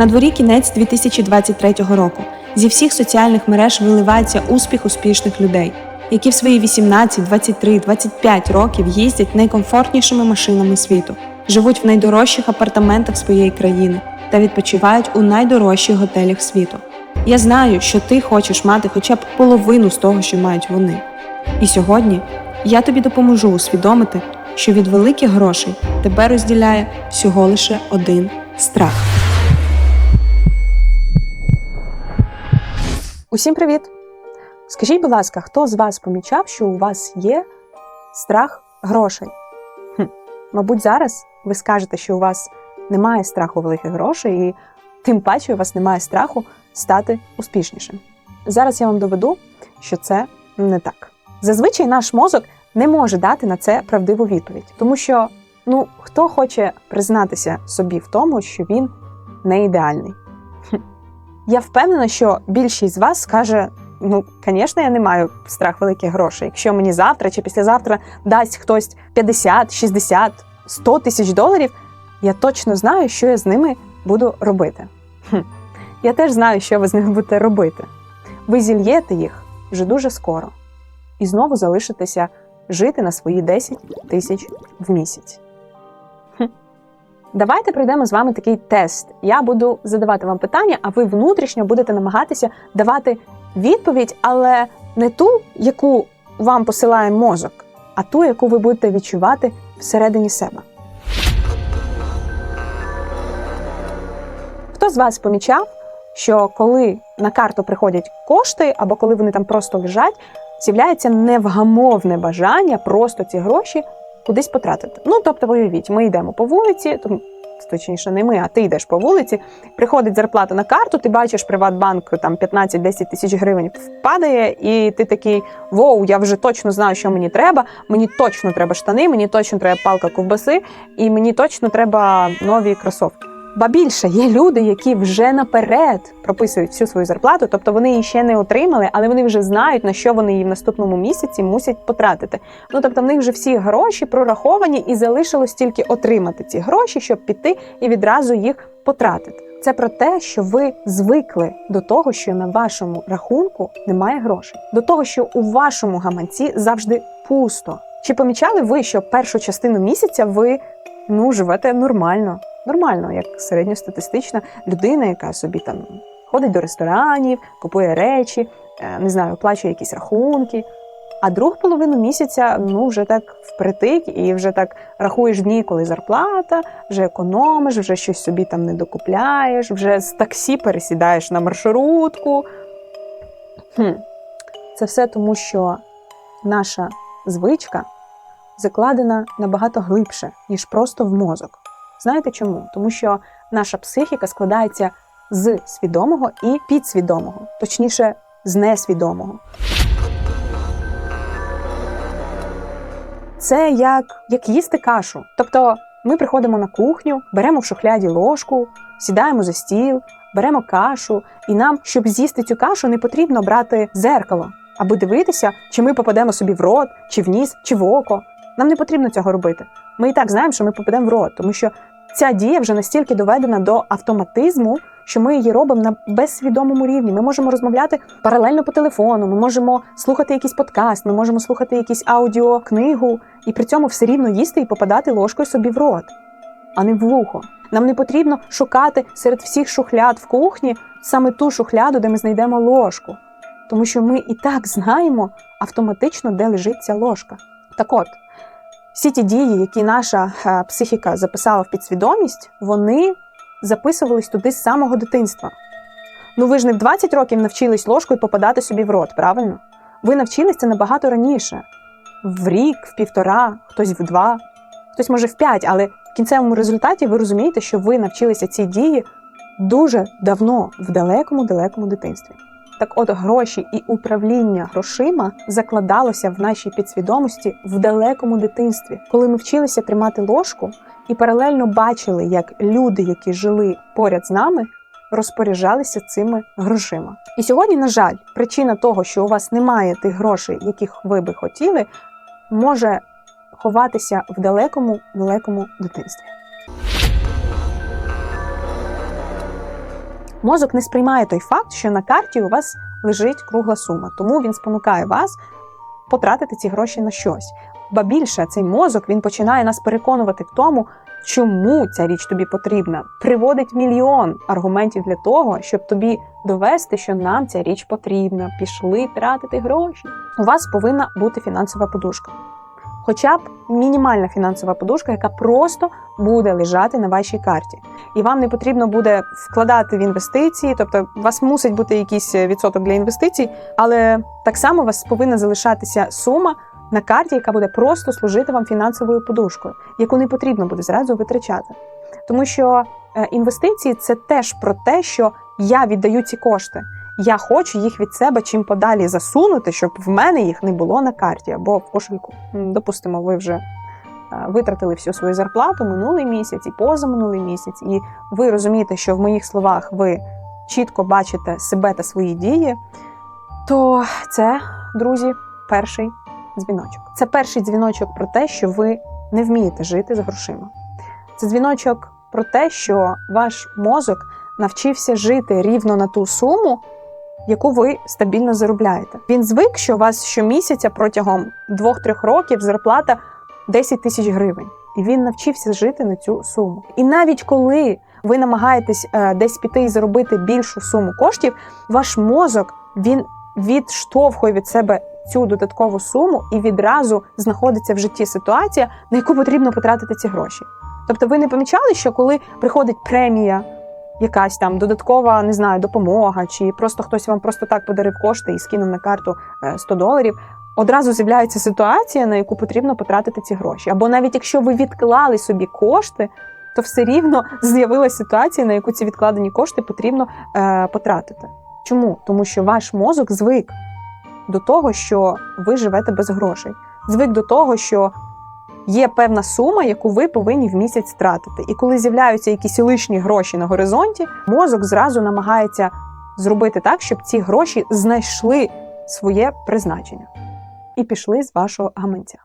На дворі кінець 2023 року. Зі всіх соціальних мереж виливається успіх успішних людей, які в свої 18, 23, 25 років їздять найкомфортнішими машинами світу, живуть в найдорожчих апартаментах своєї країни та відпочивають у найдорожчих готелях світу. Я знаю, що ти хочеш мати хоча б половину з того, що мають вони. І сьогодні я тобі допоможу усвідомити, що від великих грошей тебе розділяє всього лише один страх. Усім привіт! Скажіть, будь ласка, хто з вас помічав, що у вас є страх грошей? Хм, Мабуть, зараз ви скажете, що у вас немає страху великих грошей, і тим паче у вас немає страху стати успішнішим. Зараз я вам доведу, що це не так. Зазвичай наш мозок не може дати на це правдиву відповідь, тому що ну хто хоче признатися собі в тому, що він не ідеальний. Я впевнена, що більшість з вас скаже: ну, звісно, я не маю страх великих грошей. Якщо мені завтра чи післязавтра дасть хтось 50, 60, 100 тисяч доларів, я точно знаю, що я з ними буду робити. Хм. Я теж знаю, що ви з ними будете робити. Ви зільєте їх вже дуже скоро і знову залишитеся жити на свої 10 тисяч в місяць. Давайте пройдемо з вами такий тест. Я буду задавати вам питання, а ви внутрішньо будете намагатися давати відповідь, але не ту, яку вам посилає мозок, а ту, яку ви будете відчувати всередині себе. Хто з вас помічав, що коли на карту приходять кошти, або коли вони там просто лежать, з'являється невгамовне бажання просто ці гроші кудись потратити. Ну, тобто, уявіть, ми йдемо по вулиці, то, точніше, не ми, а ти йдеш по вулиці, приходить зарплата на карту, ти бачиш Приватбанк там 15-10 тисяч гривень впадає, і ти такий: воу, я вже точно знаю, що мені треба. Мені точно треба штани, мені точно треба палка ковбаси, і мені точно треба нові кросовки. Ба більше є люди, які вже наперед прописують всю свою зарплату, тобто вони її ще не отримали, але вони вже знають, на що вони її в наступному місяці мусять потратити. Ну тобто, в них вже всі гроші прораховані, і залишилось тільки отримати ці гроші, щоб піти і відразу їх потратити. Це про те, що ви звикли до того, що на вашому рахунку немає грошей, до того, що у вашому гаманці завжди пусто. Чи помічали ви, що першу частину місяця ви ну живете нормально? Нормально, як середньостатистична людина, яка собі там ходить до ресторанів, купує речі, е, не знаю, оплачує якісь рахунки. А другу половину місяця ну вже так впритик, і вже так рахуєш дні, коли зарплата, вже економиш, вже щось собі там не докупляєш, вже з таксі пересідаєш на маршрутку. Хм. Це все тому, що наша звичка закладена набагато глибше, ніж просто в мозок. Знаєте чому? Тому що наша психіка складається з свідомого і підсвідомого, точніше, з несвідомого. Це як, як їсти кашу. Тобто ми приходимо на кухню, беремо в шухляді ложку, сідаємо за стіл, беремо кашу, і нам, щоб з'їсти цю кашу, не потрібно брати зеркало, аби дивитися, чи ми попадемо собі в рот, чи в ніс, чи в око. Нам не потрібно цього робити. Ми і так знаємо, що ми попадемо в рот, тому що ця дія вже настільки доведена до автоматизму, що ми її робимо на безсвідомому рівні. Ми можемо розмовляти паралельно по телефону, ми можемо слухати якийсь подкаст, ми можемо слухати якісь аудіокнигу, і при цьому все рівно їсти і попадати ложкою собі в рот, а не в вухо. Нам не потрібно шукати серед всіх шухляд в кухні саме ту шухляду, де ми знайдемо ложку, тому що ми і так знаємо автоматично, де лежить ця ложка. Так от. Всі ті дії, які наша е, психіка записала в підсвідомість, вони записувались туди з самого дитинства. Ну ви ж не в 20 років навчились ложкою попадати собі в рот, правильно? Ви навчились це набагато раніше. В рік, в півтора, хтось в два, хтось може в п'ять, але в кінцевому результаті ви розумієте, що ви навчилися ці дії дуже давно, в далекому-далекому дитинстві. Так от гроші і управління грошима закладалося в нашій підсвідомості в далекому дитинстві, коли ми вчилися тримати ложку і паралельно бачили, як люди, які жили поряд з нами, розпоряджалися цими грошима. І сьогодні, на жаль, причина того, що у вас немає тих грошей, яких ви би хотіли, може ховатися в далекому далекому дитинстві. Мозок не сприймає той факт, що на карті у вас лежить кругла сума, тому він спонукає вас потратити ці гроші на щось. Ба більше цей мозок він починає нас переконувати в тому, чому ця річ тобі потрібна. Приводить мільйон аргументів для того, щоб тобі довести, що нам ця річ потрібна. Пішли тратити гроші. У вас повинна бути фінансова подушка. Хоча б мінімальна фінансова подушка, яка просто буде лежати на вашій карті. І вам не потрібно буде вкладати в інвестиції, тобто у вас мусить бути якийсь відсоток для інвестицій, але так само у вас повинна залишатися сума на карті, яка буде просто служити вам фінансовою подушкою, яку не потрібно буде зразу витрачати. Тому що е, інвестиції це теж про те, що я віддаю ці кошти. Я хочу їх від себе чим подалі засунути, щоб в мене їх не було на карті або в кошельку. Допустимо, ви вже е, витратили всю свою зарплату минулий місяць і позаминулий місяць, і ви розумієте, що в моїх словах ви чітко бачите себе та свої дії, то це, друзі, перший дзвіночок. Це перший дзвіночок про те, що ви не вмієте жити з грошима. Це дзвіночок про те, що ваш мозок навчився жити рівно на ту суму, яку ви стабільно заробляєте. Він звик, що у вас щомісяця протягом 2-3 років зарплата 10 тисяч гривень, і він навчився жити на цю суму. І навіть коли ви намагаєтесь е, десь піти і заробити більшу суму коштів, ваш мозок він відштовхує від себе цю додаткову суму і відразу знаходиться в житті ситуація, на яку потрібно потратити ці гроші. Тобто, ви не помічали, що коли приходить премія, якась там додаткова, не знаю, допомога, чи просто хтось вам просто так подарив кошти і скинув на карту е, 100 доларів. Одразу з'являється ситуація, на яку потрібно потратити ці гроші. Або навіть якщо ви відклали собі кошти, то все рівно з'явилася ситуація, на яку ці відкладені кошти потрібно е, потратити. Чому? Тому що ваш мозок звик до того, що ви живете без грошей, звик до того, що є певна сума, яку ви повинні в місяць тратити. І коли з'являються якісь лишні гроші на горизонті, мозок зразу намагається зробити так, щоб ці гроші знайшли своє призначення і пішли з вашого гаманця.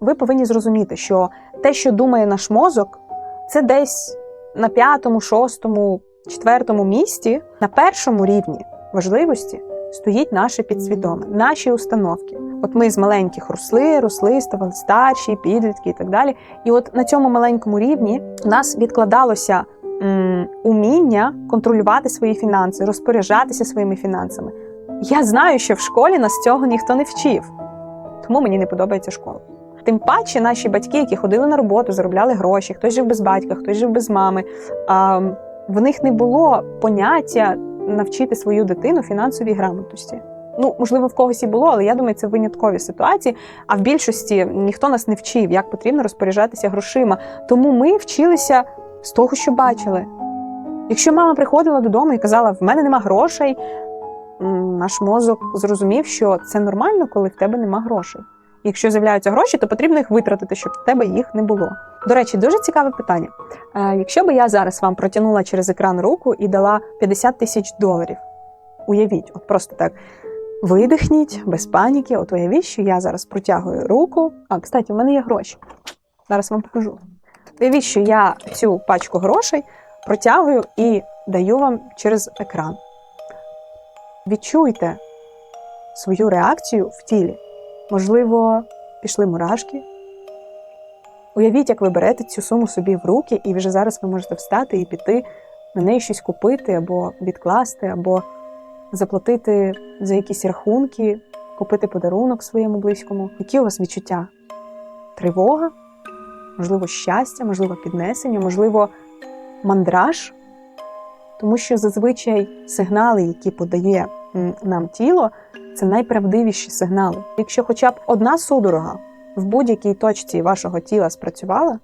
Ви повинні зрозуміти, що те, що думає наш мозок, це десь на п'ятому, шостому, четвертому місці, на першому рівні важливості стоїть наше підсвідоме, наші установки. От ми з маленьких росли, росли, ставали старші, підлітки і так далі. І от на цьому маленькому рівні у нас відкладалося м, уміння контролювати свої фінанси, розпоряджатися своїми фінансами. Я знаю, що в школі нас цього ніхто не вчив, тому мені не подобається школа. Тим паче наші батьки, які ходили на роботу, заробляли гроші, хтось жив без батька, хтось жив без мами. А, в них не було поняття навчити свою дитину фінансовій грамотності. Ну, можливо, в когось і було, але я думаю, це виняткові ситуації. А в більшості ніхто нас не вчив, як потрібно розпоряджатися грошима. Тому ми вчилися з того, що бачили. Якщо мама приходила додому і казала, в мене нема грошей, наш мозок зрозумів, що це нормально, коли в тебе нема грошей. Якщо з'являються гроші, то потрібно їх витратити, щоб в тебе їх не було. До речі, дуже цікаве питання. Е, Якщо би я зараз вам протягнула через екран руку і дала 50 тисяч доларів, уявіть, от просто так. Видихніть без паніки. От уявіть, що я зараз протягую руку. А, кстати, в мене є гроші. Зараз вам покажу. Уявіть, що я цю пачку грошей протягую і даю вам через екран. Відчуйте свою реакцію в тілі. Можливо, пішли мурашки. Уявіть, як ви берете цю суму собі в руки, і вже зараз ви можете встати і піти на неї щось купити, або відкласти, або заплатити за якісь рахунки, купити подарунок своєму близькому. Які у вас відчуття? Тривога? Можливо, щастя, можливо, піднесення, можливо, мандраж? Тому що зазвичай сигнали, які подає нам тіло, це найправдивіші сигнали. Якщо хоча б одна судорога в будь-якій точці вашого тіла спрацювала,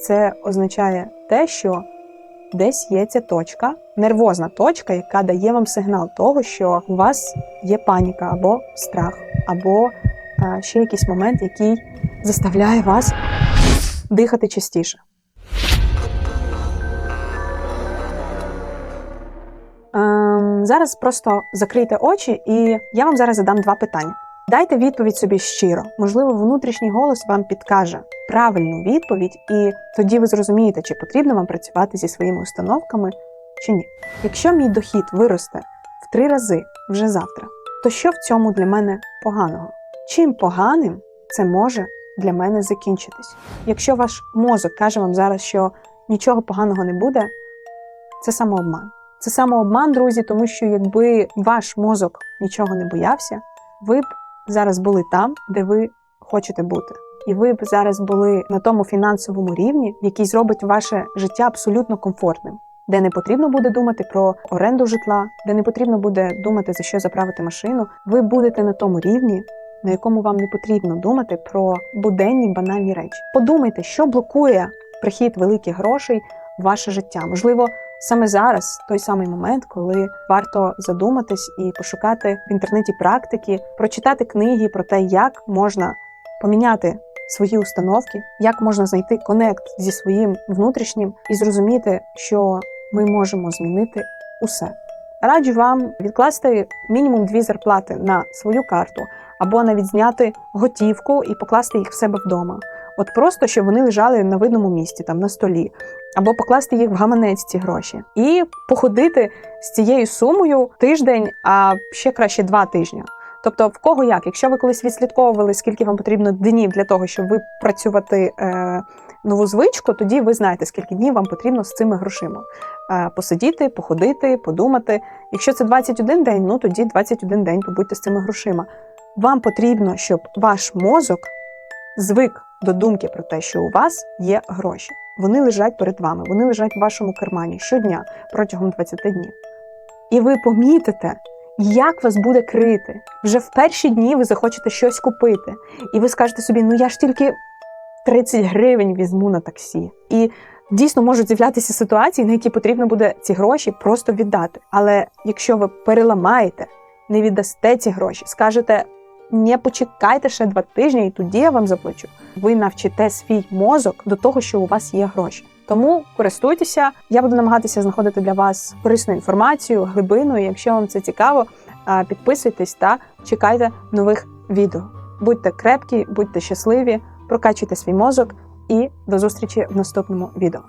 це означає те, що десь є ця точка, нервозна точка, яка дає вам сигнал того, що у вас є паніка або страх, або е, ще якийсь момент, який заставляє вас дихати частіше. Ем, зараз просто закрийте очі, і я вам зараз задам два питання. Дайте відповідь собі щиро. Можливо, внутрішній голос вам підкаже правильну відповідь, і тоді ви зрозумієте, чи потрібно вам працювати зі своїми установками чи ні. Якщо мій дохід виросте в три рази вже завтра, то що в цьому для мене поганого? Чим поганим це може для мене закінчитись? Якщо ваш мозок каже вам зараз, що нічого поганого не буде, це самообман. Це самообман, друзі, тому що якби ваш мозок нічого не боявся, ви б зараз були там, де ви хочете бути. І ви б зараз були на тому фінансовому рівні, який зробить ваше життя абсолютно комфортним, де не потрібно буде думати про оренду житла, де не потрібно буде думати за що заправити машину. Ви будете на тому рівні, на якому вам не потрібно думати про буденні банальні речі. Подумайте, що блокує прихід великих грошей в ваше життя. Можливо, саме зараз той самий момент, коли варто задуматись і пошукати в інтернеті практики, прочитати книги про те, як можна поміняти свої установки, як можна знайти конект зі своїм внутрішнім і зрозуміти, що ми можемо змінити усе. Раджу вам відкласти мінімум дві зарплати на свою карту, або навіть зняти готівку і покласти їх в себе вдома. От просто щоб вони лежали на видному місці, там на столі, або покласти їх в гаманець ці гроші, і походити з цією сумою тиждень, а ще краще два тижні. Тобто, в кого як, якщо ви колись відслідковували, скільки вам потрібно днів для того, щоб випрацювати е, нову звичку, тоді ви знаєте, скільки днів вам потрібно з цими грошима. Е, посидіти, походити, подумати. Якщо це 21 день, ну тоді 21 день побудьте з цими грошима. Вам потрібно, щоб ваш мозок звик до думки про те, що у вас є гроші. Вони лежать перед вами, вони лежать в вашому кармані щодня протягом 20 днів. І ви помітите, як вас буде крити. Вже в перші дні ви захочете щось купити. І ви скажете собі, ну я ж тільки 30 гривень візьму на таксі. І дійсно можуть з'являтися ситуації, на які потрібно буде ці гроші просто віддати. Але якщо ви переламаєте, не віддасте ці гроші, скажете. Не почекайте ще два тижні, і тоді я вам заплачу. Ви навчите свій мозок до того, що у вас є гроші. Тому користуйтеся. Я буду намагатися знаходити для вас корисну інформацію, глибину. І Якщо вам це цікаво, підписуйтесь та чекайте нових відео. Будьте крепкі, будьте щасливі, прокачуйте свій мозок і до зустрічі в наступному відео.